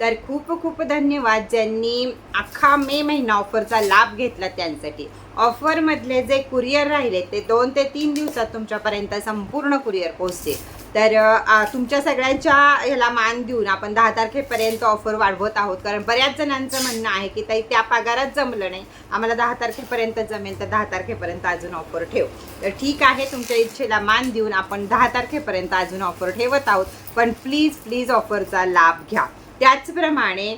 तर खूप खूप धन्यवाद ज्यांनी अख्खा मे महिना ऑफरचा लाभ घेतला त्यांसाठी. ऑफरमधले जे कुरिअर राहिले ते दोन ते तीन दिवसात तुमच्यापर्यंत संपूर्ण कुरिअर पोहोचते तर तुमच्या सगळ्यांच्या ह्याला मान देऊन आपण दहा तारखेपर्यंत ऑफर वाढवत आहोत. कारण बऱ्याच जणांचं म्हणणं आहे की ताई त्या पगारात जमलं नाही. आम्हाला दहा तारखेपर्यंत जमेल तर दहा तारखेपर्यंत अजून ऑफर ठेव. तर ठीक आहे तुमच्या इच्छेला मान देऊन आपण दहा तारखेपर्यंत अजून ऑफर ठेवत आहोत. पण प्लीज प्लीज ऑफरचा लाभ घ्या. त्याचप्रमाणे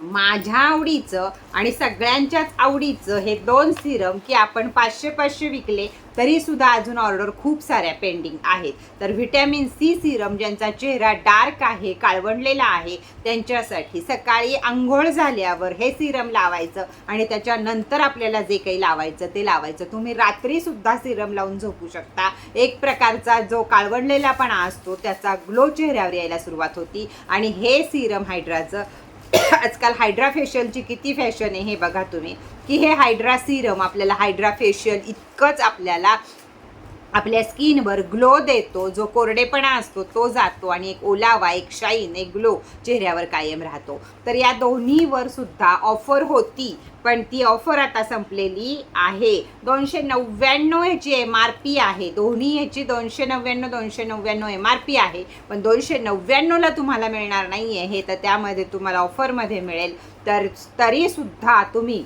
माझ्या आवडीचं आणि सगळ्यांच्याच आवडीचं हे दोन सिरम की आपण पाचशे पाचशे विकले तरी सुद्धा अजून ऑर्डर खूप साऱ्या पेंडिंग आहेत. तर व्हिटॅमिन सी सिरम ज्यांचा चेहरा डार्क आहे काळवंडलेला आहे त्यांच्यासाठी सकाळी आंघोळ झाल्यावर हे सिरम लावायचं आणि त्याच्यानंतर आपल्याला जे काही लावायचं ते लावायचं. तुम्ही रात्रीसुद्धा सिरम लावून झोपू शकता. एक प्रकारचा जो काळवंडलेलापणा असतो त्याचा ग्लो चेहऱ्यावर यायला सुरुवात होती. आणि हे सिरम हायड्राचं आजकाल हायड्रा फेशियलची किती फॅशन आहे हे बघा तुम्ही. की हे हायड्रा सिरम आपल्याला हायड्रा फेशियल इतकंच आपल्याला आपल्या स्किनवर ग्लो देतो जो कोरडेपणा असतो तो जातो आणि एक ओलावा एक शाईन एक ग्लो चेहऱ्यावर कायम राहतो. तर या दोन्हीवर सुद्धा ऑफर होती पण ती ऑफर आता संपलेली आहे. दोनशे नव्याण्णव ह्याची एम आर पी आहे. दोन्ही ह्याची दोनशे नव्याण्णव दोनशे नव्याण्णव एम आर पी आहे. पण दोनशे नव्याण्णवला तुम्हाला मिळणार नाही आहे हे तर त्यामध्ये तुम्हाला ऑफरमध्ये मिळेल. तर तरीसुद्धा तुम्ही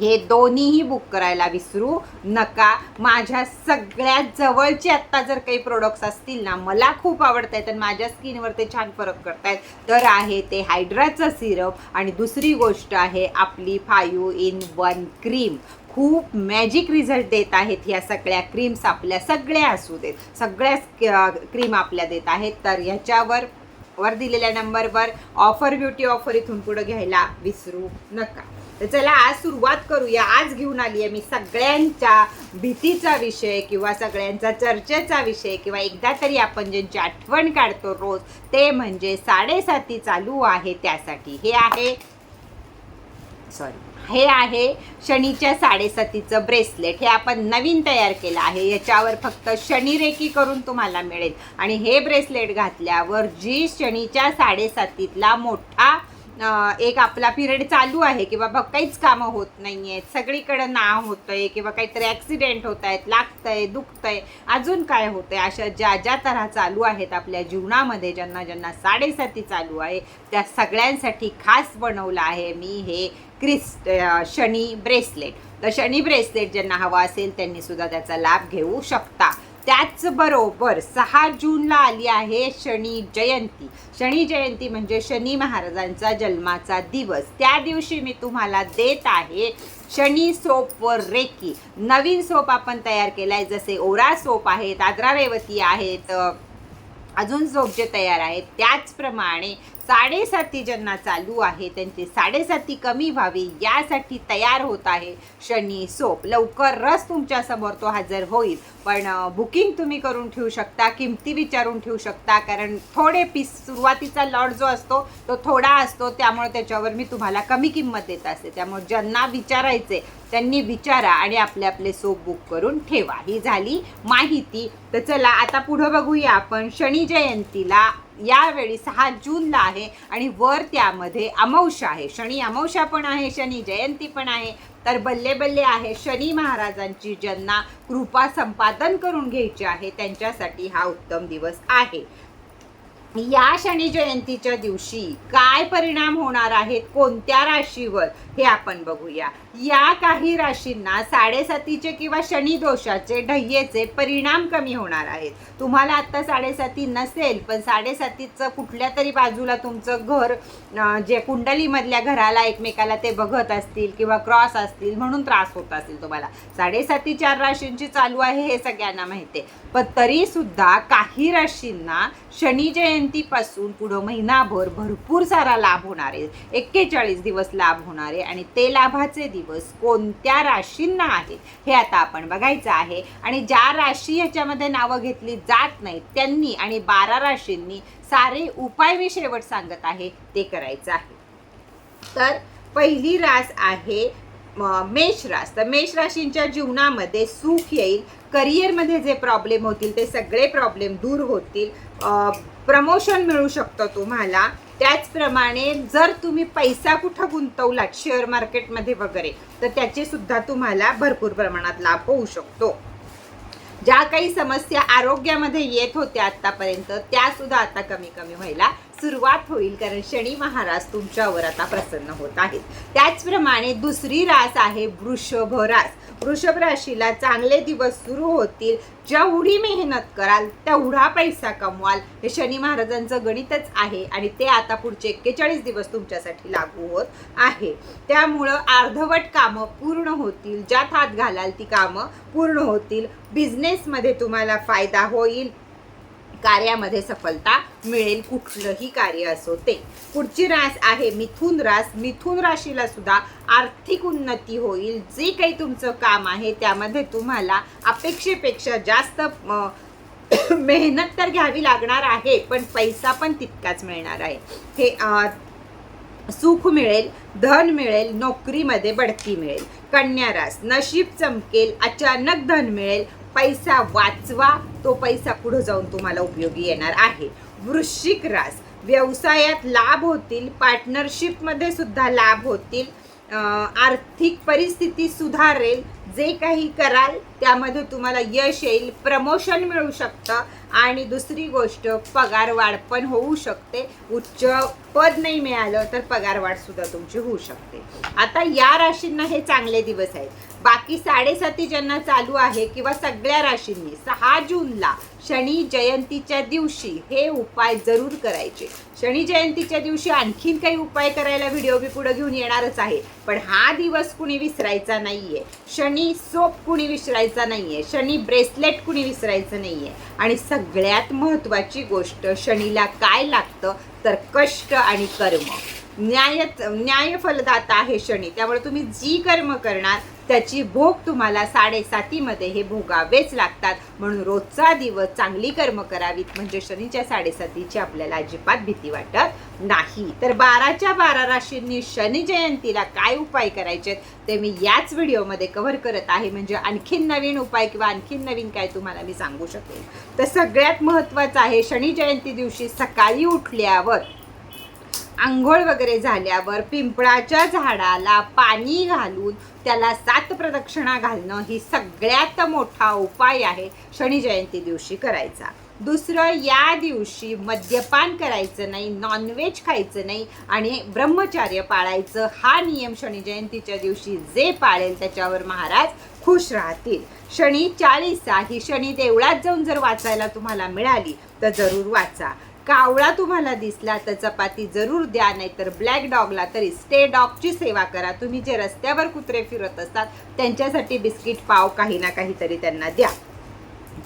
हे दोन्हीही बुक करायला विसरू नका. माझ्या सगळ्यात जवळचे आत्ता जर काही प्रोडक्ट्स असतील ना मला खूप आवडत आहेत आणि माझ्या स्किनवर ते छान फरक करतायत. तर आहे ते हायड्राचं सिरप आणि दुसरी गोष्ट आहे आपली फायू इन वन क्रीम खूप मॅजिक रिझल्ट देत आहेत ह्या सगळ्या क्रीम्स आपल्या सगळ्या असू देत. सगळ्याच क्रीम आपल्या देत आहेत. तर ह्याच्यावर वर दिलेल्या नंबरवर ऑफर ब्युटी ऑफर इथून पुढं घ्यायला विसरू नका. तर चला आज सुरुवात करूया. आज घेऊन आली आहे मी सगळ्यांच्या भीतीचा विषय किंवा सगळ्यांचा चर्चेचा विषय किंवा एकदा तरी आपण ज्यांची आठवण काढतो रोज ते म्हणजे साडेसाती चालू आहे त्यासाठी. हे आहे सॉरी हे आहे शनीच्या साडेसातीचं ब्रेसलेट. हे आपण नवीन तयार केलं आहे. याच्यावर फक्त शनिरेखी करून तुम्हाला मिळेल. आणि हे ब्रेसलेट घातल्यावर जी शनीच्या साडेसातीतला मोठा एक आपला पिरियड चालू आहे की बाबा काहीच कामं होत नाही आहेत सगळीकडं ना आहे किंवा काहीतरी ॲक्सिडेंट होत आहेत लागतं आहे दुखतं आहे अजून काय होतंय? अशा ज्या ज्या तऱ्हा चालू आहेत आपल्या जीवनामध्ये ज्यांना ज्यांना साडेसाती चालू आहे त्या सगळ्यांसाठी खास बनवलं आहे मी हे क्रिस शनी ब्रेसलेट. तर शनी ब्रेसलेट ज्यांना हवा असेल त्यांनीसुद्धा त्याचा लाभ घेऊ शकता. त्याचबरोबर सहा जूनला आली आहे शनी जयंती. शनी जयंती म्हणजे शनी महाराजांचा जन्माचा दिवस. त्या दिवशी मी तुम्हाला देत आहे शनी सोप व रेकी. नवीन सोप आपण तयार केला आहे जसे ओरा सोप आहेत आग्रा रेवती आहेत अजून सोप जे तयार आहेत त्याचप्रमाणे साडेसाती ज्यांना चालू आहे त्यांची साडेसाती कमी व्हावी यासाठी तयार होत आहे शनी सोप. लवकर रस तुमच्यासमोर तो हजर होईल. पण बुकिंग तुम्ही करून ठेवू शकता किमती विचारून ठेवू शकता कारण थोडे पीस सुरुवातीचा लॉट जो असतो तो थोडा असतो त्यामुळे त्याच्यावर मी तुम्हाला कमी किंमत देत असते. त्यामुळे ज्यांना विचारायचे त्यांनी विचारा आणि आपले आपले सोप बुक करून ठेवा. ही झाली माहिती. तर चला आता पुढं बघूया आपण शनी जयंतीला यावेळी सहा जूनला आहे आणि वर त्यामध्ये अमावस्या आहे. शनी अमावस्या पण आहे शनी जयंती पण आहे. तर बल्ले बल्ले आहे. शनी महाराजांची ज्यांना कृपा संपादन करून घ्यायची आहे त्यांच्यासाठी हा उत्तम दिवस आहे. या शनी जयंतीच्या दिवशी काय परिणाम होणार आहेत कोणत्या राशीवर हे आपण बघूया. या काही राशींना साडेसातीचे किंवा शनी दोषाचे ढय्येचे परिणाम कमी होणार आहेत. तुम्हाला आत्ता साडेसाती नसेल पण साडेसातीचं कुठल्या तरी बाजूला तुमचं घर जे कुंडलीमधल्या घराला एकमेकाला ते बघत असतील किंवा क्रॉस असतील म्हणून त्रास होत असतील तुम्हाला. साडेसाती चार राशींची चालू आहे हे सगळ्यांना माहिती आहे. पण तरी सुद्धा काही राशींना शनी जयंतीपासून पुढं महिनाभर भरपूर सारा लाभ होणार आहे. एक्केचाळीस दिवस लाभ होणार आहे आणि ते लाभाचे दिवस कोणत्या राशींना आहेत हे आता आपण बघायचं आहे. आणि ज्या राशी ह्याच्यामध्ये नावं घेतली जात नाहीत त्यांनी आणि बारा राशींनी सारे उपाय मी शेवट सांगत आहे ते करायचं आहे. तर पहिली रास आहे मेष रास. तर मेष राशींच्या जीवनामध्ये सुख येईल करिअरमध्ये जे प्रॉब्लेम होतील ते सगळे प्रॉब्लेम दूर होतील. प्रमोशन मिळू शकतं तुम्हाला. त्याचप्रमाणे जर तुम्ही पैसा कुठं गुंतवलात शेअर मार्केटमध्ये वगैरे तर त्याचे सुद्धा तुम्हाला भरपूर प्रमाणात लाभ होऊ शकतो. ज्या काही समस्या आरोग्यामध्ये येत होत्या आतापर्यंत त्या सुद्धा आता कमी कमी व्हायला सुरुवात होईल कारण शनी महाराज तुमच्यावर आता प्रसन्न होत आहेत. त्याचप्रमाणे दुसरी रास आहे वृषभ रास. वृषभ राशीला चांगले दिवस सुरू होतील. जेवढी मेहनत कराल तेवढा पैसा कमवाल. हे शनी महाराजांचं गणितच आहे आणि ते आता पुढचे एक्केचाळीस दिवस तुमच्यासाठी लागू होत आहे. त्यामुळं अर्धवट कामं पूर्ण होतील. ज्यात हात घालाल ती कामं पूर्ण होतील. बिझनेसमध्ये तुम्हाला फायदा होईल. कार्यामध्ये सफलता मिळेल कुठलंही कार्य असो ते. पुढची रास आहे मिथुन रास. मिथुन राशीला सुद्धा आर्थिक उन्नती होईल. जे काही तुमचं काम आहे त्यामध्ये तुम्हाला अपेक्षेपेक्षा जास्त मेहनत तर घ्यावी लागणार आहे पण पैसा पण तितकाच मिळणार आहे. हे सुख मिळेल धन मिळेल नोकरीमध्ये बढती मिळेल. कन्या रास. नशीब चमकेल अचानक धन मिळेल पैसा वाचवा तो पैसा पुढे जाऊन तुम्हाला उपयोगी येणार आहे. वृश्चिक रास व्यवसायात लाभ होतील पार्टनरशिपमध्ये सुद्धा लाभ होतील. आर्थिक परिस्थिती सुधारेल जे काही कराल त्यामध्ये तुम्हाला यश येईल प्रमोशन मिळू शकतं आणि दुसरी गोष्ट पगार वाढ पण होऊ शकते. उच्च पद नाही मिळालं तर पगारवाढ सुद्धा तुमची होऊ शकते. आता या राशींना हे चांगले दिवस आहेत. बाकी साडेसाती ज्यांना चालू आहे किंवा सगळ्या राशींनी सहा जूनला शनी जयंतीच्या दिवशी हे उपाय जरूर करायचे. शनी जयंतीच्या दिवशी आणखीन काही उपाय करायला व्हिडिओ मी पुढे घेऊन येणारच आहे. पण हा दिवस कुणी विसरायचा नाहीये. शनी सोप कुणी विसरायचा नाहीये. शनी ब्रेसलेट कुणी विसरायचं नाहीये. आणि सगळ्यात महत्वाची गोष्ट शनीला काय लागतं? तर कष्ट आणि कर्म. न्याय न्याय फलदाता आहे शनी. त्यामुळे तुम्ही जी कर्म करणार त्याची भोग तुम्हाला साडेसातीमध्ये हे भोगावेच लागतात. म्हणून रोजचा दिवस चांगली कर्म करावीत. म्हणजे शनीच्या साडेसातीची आपल्याला अजिबात भीती वाटत नाही. तर बाराच्या बारा राशींनी शनी जयंतीला काय उपाय करायचे ते मी याच व्हिडिओमध्ये कव्हर करत आहे. म्हणजे आणखीन नवीन उपाय किंवा आणखीन नवीन काय तुम्हाला मी सांगू शकेल तर सगळ्यात महत्त्वाचं आहे शनी जयंती दिवशी सकाळी उठल्यावर आंघोळ वगैरे झाल्यावर पिंपळाच्या झाडाला पाणी घालून त्याला सात प्रदक्षिणा घालणं ही सगळ्यात मोठा उपाय आहे शनी जयंती दिवशी करायचा. दुसरं या दिवशी मद्यपान करायचं नाही नॉनव्हेज खायचं नाही आणि ब्रह्मचार्य पाळायचं हा नियम शनी जयंतीच्या दिवशी जे पाळेल त्याच्यावर महाराज खुश राहतील. शनी चाळीसा ही शनी देवळात जाऊन जर वाचायला तुम्हाला मिळाली तर जरूर वाचा. कावळा तुम्हाला दिसला तर चपाती जरूर द्या नाहीतर ब्लॅक डॉगला तरी स्टे डॉगची सेवा करा. तुम्ही जे रस्त्यावर कुत्रे फिरत असतात त्यांच्यासाठी बिस्किट पाव काही ना काहीतरी त्यांना द्या.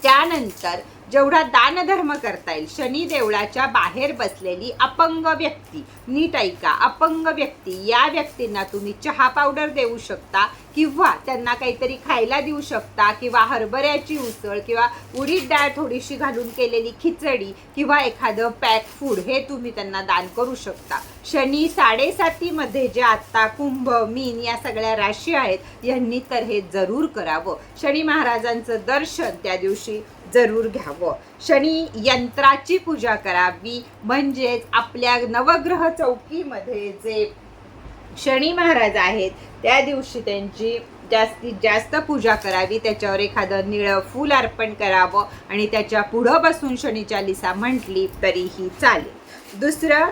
त्यानंतर जेवढा दानधर्म करता येईल शनी देवळाच्या बाहेर बसलेली अपंग व्यक्ती नीट ऐका अपंग व्यक्ती या व्यक्तींना तुम्ही चहा पावडर देऊ शकता किंवा त्यांना काहीतरी खायला देऊ शकता किंवा हरभऱ्याची उसळ किंवा उडीद डाळ थोडीशी घालून केलेली खिचडी किंवा एखादं पॅक फूड हे तुम्ही त्यांना दान करू शकता. शनी साडेसातीमध्ये जे आत्ता कुंभ मीन या सगळ्या राशी आहेत यांनी तर हे जरूर करावं. शनी महाराजांचं दर्शन त्या दिवशी जरूर घ्यावं. शनी यंत्राची पूजा करावी म्हणजेच आपल्या नवग्रह चौकीमध्ये जे शनी महाराज आहेत त्या दिवशी त्यांची जास्तीत जास्त पूजा करावी. त्याच्यावर एखादं निळं फूल अर्पण करावं आणि त्याच्या पुढं बसून शनी चालिसा म्हटली तरीही चालेल. दुसरं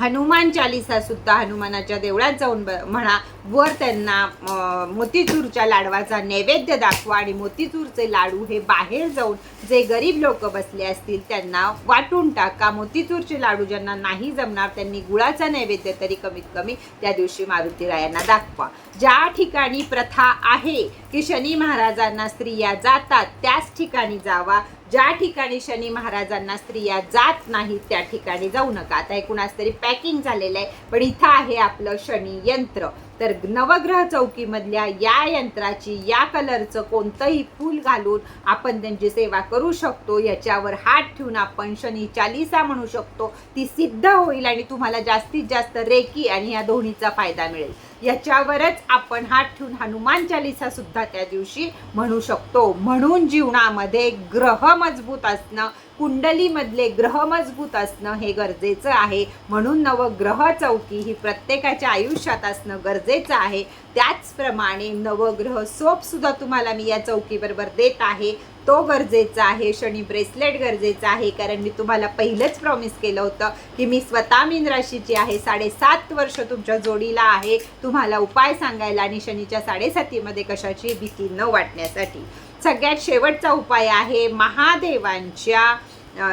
हनुमान चालिसा सुद्धा हनुमानाच्या देवळात जाऊन ब- म्हणा वर त्यांना मोतीचूरच्या लाडवाचा नैवेद्य दाखवा आणि मोतीचूरचे लाडू हे बाहेर जाऊन जे गरीब लोक बसले असतील त्यांना वाटून टाका. मोतीचूरचे लाडू ज्यांना नाही जमणार त्यांनी गुळाचा नैवेद्य तरी कमीत कमी त्या दिवशी मारुतीरायांना दाखवा. ज्या ठिकाणी प्रथा आहे की शनी महाराजांना स्त्रिया जातात त्याच ठिकाणी जावा. ज्या ठिकाणी शनी महाराजांना स्त्रिया जात नाहीत त्या ठिकाणी जाऊ नका. आता हे तरी पॅकिंग झालेलं आहे पण इथं आहे आपलं शनी यंत्र. तर नवग्रह चौकीमधल्या या यंत्राची या कलरचं कोणतंही फूल घालून आपण त्यांची सेवा करू शकतो. याच्यावर हात ठेवून आपण शनी चालिसा म्हणू शकतो. ती सिद्ध होईल आणि तुम्हाला जास्तीत जास्त रेकी आणि या दोन्हीचा फायदा मिळेल. याच्यावरच आपण हात ठेवून हनुमान चालिसा सुद्धा त्या दिवशी म्हणू शकतो. म्हणून जीवनामध्ये ग्रह मजबूत असणं कुंडलीमधले ग्रह मजबूत असणं हे गरजेचं आहे. म्हणून नवग्रह चौकी ही प्रत्येकाच्या आयुष्यात असणं गरजेचं गरजेचं आहे. त्याचप्रमाणे नवग्रह सोप सुद्धा तुम्हाला मी या चौकीबरोबर देत आहे. तो गरजेचा आहे. शनी ब्रेसलेट गरजेचा आहे. कारण मी तुम्हाला पहिलंच प्रॉमिस केलं होतं की मी स्वतः मीन राशीची आहे. साडेसात वर्ष तुमच्या जोडीला आहे. तुम्हाला उपाय सांगायला आणि शनीच्या साडेसातीमध्ये कशाची भीती न वाटण्यासाठी. सगळ्यात शेवटचा उपाय आहे महादेवांच्या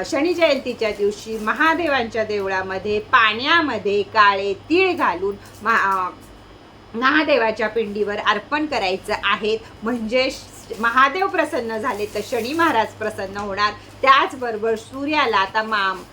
शनी जयंतीच्या दिवशी महादेवांच्या देवळामध्ये पाण्यामध्ये काळे तीळ घालून महा महादेवाच्या पिंडीवर अर्पण करायचं आहे. म्हणजे श- महादेव प्रसन्न झाले तर शनी महाराज प्रसन्न होणार. त्याचबरोबर सूर्याला आता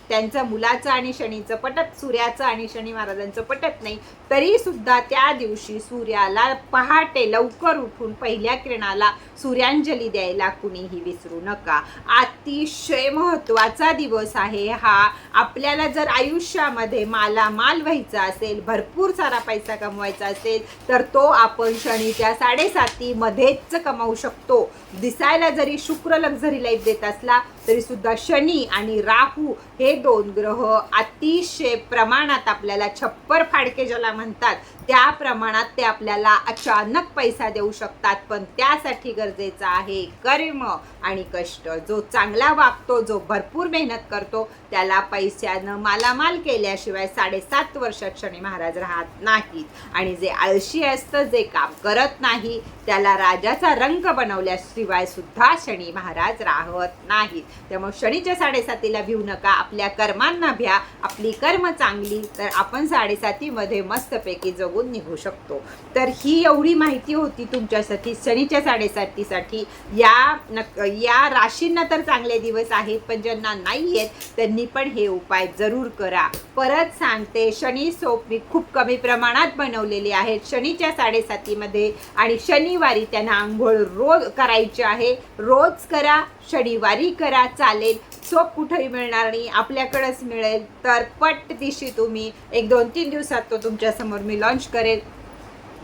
त्यांचं मुलाचं आणि शनीचं पटत सूर्याचं आणि शनी महाराजांचं पटत नाही तरी सुद्धा त्या दिवशी सूर्याला पहाटे लवकर उठून पहिल्या किरणाला सूर्यांजली द्यायला कुणीही विसरू नका. अतिशय महत्त्वाचा दिवस आहे हा. आपल्याला जर आयुष्यामध्ये मालामाल व्हायचा असेल भरपूर सारा पैसा कमवायचा असेल तर तो आपण शनीच्या साडेसातीमध्येच कमावू शकतो. दिसायला जरी शुक्र लक्झरी लाईफ देत असला तरी सुद्धा शनी आणि राहू हे दोन ग्रह अतिशय प्रमाणात आपल्याला छप्पर फाडके ज्याला म्हणतात. त्या प्रमाणात ते आपल्याला अचानक पैसा देऊ शकतात पण त्यासाठी गरजेचं आहे कर्म आणि कष्ट. जो चांगला वागतो जो भरपूर मेहनत करतो त्याला पैशानं मालामाल केल्याशिवाय साडेसात वर्षात शनी महाराज राहत नाहीत. आणि जे आळशी असतं जे काम करत नाही त्याला राजाचा रंग बनवल्याशिवाय सुद्धा शनी महाराज राहत नाहीत. त्यामुळे शनीच्या साडेसातीला भिवू नका आपल्या कर्मांना भ्या. आपली कर्म चांगली तर आपण साडेसातीमध्ये मस्तपैकी जो जगून निघू शकतो. तर ही एवढी माहिती होती तुमच्यासाठी शनीच्या साडेसातीसाठी. या नक या राशींना तर चांगले दिवस आहेत पण ज्यांना नाही आहेत त्यांनी पण हे उपाय जरूर करा. परत सांगते शनी सोप मी खूप कमी प्रमाणात बनवलेले आहेत. शनीच्या साडेसातीमध्ये आणि शनिवारी त्यांना आंघोळ रोज करायची आहे. रोज करा शनिवारी करा चालेल. सोप कुठेही मिळणार नाही आपल्याकडंच मिळेल. तर पट दिशी तुम्ही एक दोन तीन दिवसात तो तुमच्यासमोर मी लॉन्च करेल.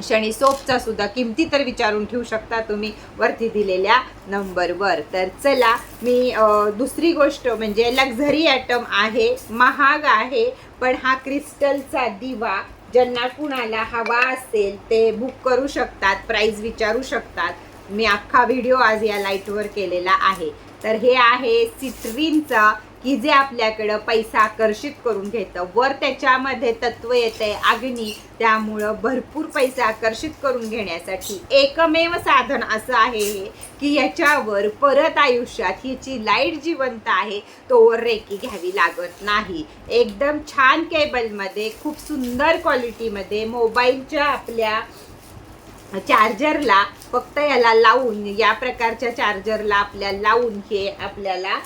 शनी सोपचा सुद्धा किमती तर विचारून ठेवू शकता तुम्ही वरती दिलेल्या नंबरवर. तर चला मी दुसरी गोष्ट म्हणजे लक्झरी ॲटम आहे महाग आहे पण हा क्रिस्टलचा दिवा ज्यांना कुणाला हवा असेल ते बुक करू शकतात प्राईज विचारू शकतात. मी अख्खा व्हिडिओ आज या लाईटवर केलेला आहे. तर हे आहे सिट्रीनचा की जे आपल्याकडं पैसा आकर्षित करून घेतं. वर त्याच्यामध्ये तत्व आहे अग्नी त्यामुळं भरपूर पैसा आकर्षित करून घेण्यासाठी. एकमेव साधन असं आहे हे की याच्यावर परत आयुष्यात हिची लाइट जिवंत आहे तोवर रेकी घ्यावी लागत नाही. एकदम छान केबलमध्ये खूप सुंदर क्वालिटीमध्ये मोबाईलच्या आपल्या चार्जरला फक्त याला लावून या प्रकारच्या चार्जरला आपल्याला लावून हे आपल्याला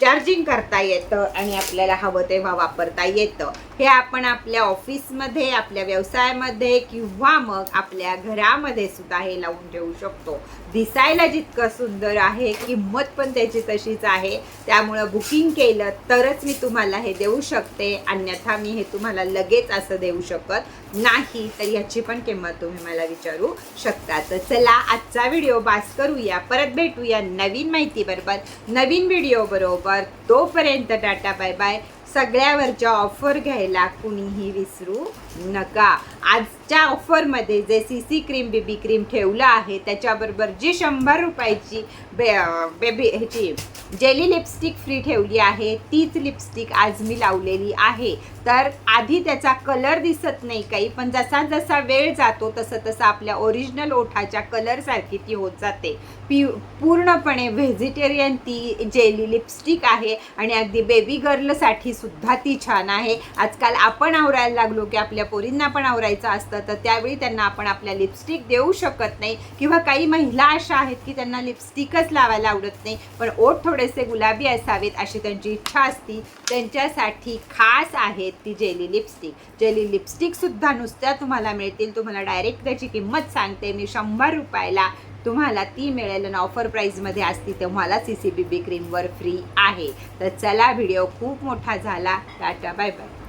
चार्जिंग करता येतं आणि आपल्याला हवं तेव्हा वापरता येतं. हे आपण आपल्या ऑफिसमध्ये आपल्या व्यवसायामध्ये किंवा मग आपल्या घरामध्ये सुद्धा हे लावून ठेवू शकतो. दिसायला जितकं सुंदर आहे किंमत पण त्याची तशीच आहे. त्यामुळं बुकिंग केलं तरच मी तुम्हाला हे देऊ शकते. अन्यथा मी हे तुम्हाला लगेच असं देऊ शकत नाही. तर याची पण किंमत तुम्ही मला विचारू शकता. तर चला आजचा व्हिडिओ बास करूया. परत भेटूया नवीन माहितीबरोबर. नवीन व्हिडिओ बरोबर. तोपर्यंत टाटा बाय बाय. सगळ्यावरच्या ऑफर घ्यायला कुणीही विसरू नका. आजच्या ऑफरमध्ये जे C C cream baby cream ठेवलं आहे त्याच्याबरोबर जी शंभर रुपयाची बे बेबी ह्याची जेली लिपस्टिक फ्री ठेवली आहे तीच लिपस्टिक आज मी लावलेली आहे. तर आधी त्याचा कलर दिसत नाही काही पण जसा जसा वेळ जातो तसं तसं आपल्या ओरिजिनल ओठाच्या कलरसारखी ती होत जाते. पी पूर्णपणे व्हेजिटेरियन ती जेली लिपस्टिक आहे आणि अगदी बेबी गर्लसाठी सुद्धा ती छान आहे. आजकाल आपण आवरायला लागलो की आपल्या पोरींना पण आवरायला करायचं असतं तर त्यावेळी त्यांना आपण आपल्या लिपस्टिक देऊ शकत नाही. किंवा काही महिला अशा आहेत की त्यांना लिपस्टिकच लावायला आवडत नाही पण ओठ थोडेसे गुलाबी असावेत अशी त्यांची इच्छा असती. त्यांच्यासाठी खास आहेत ती जेली लिपस्टिक जेली लिपस्टिकसुद्धा नुसत्या तुम्हाला मिळतील तुम्हाला डायरेक्ट त्याची किंमत सांगते. मी शंभर रुपयाला तुम्हाला ती मिळेल आणि ऑफर प्राईजमध्ये असती तुम्हाला सी सी बी बी क्रीमवर फ्री आहे. तर चला व्हिडिओ खूप मोठा झाला. Tata bye bye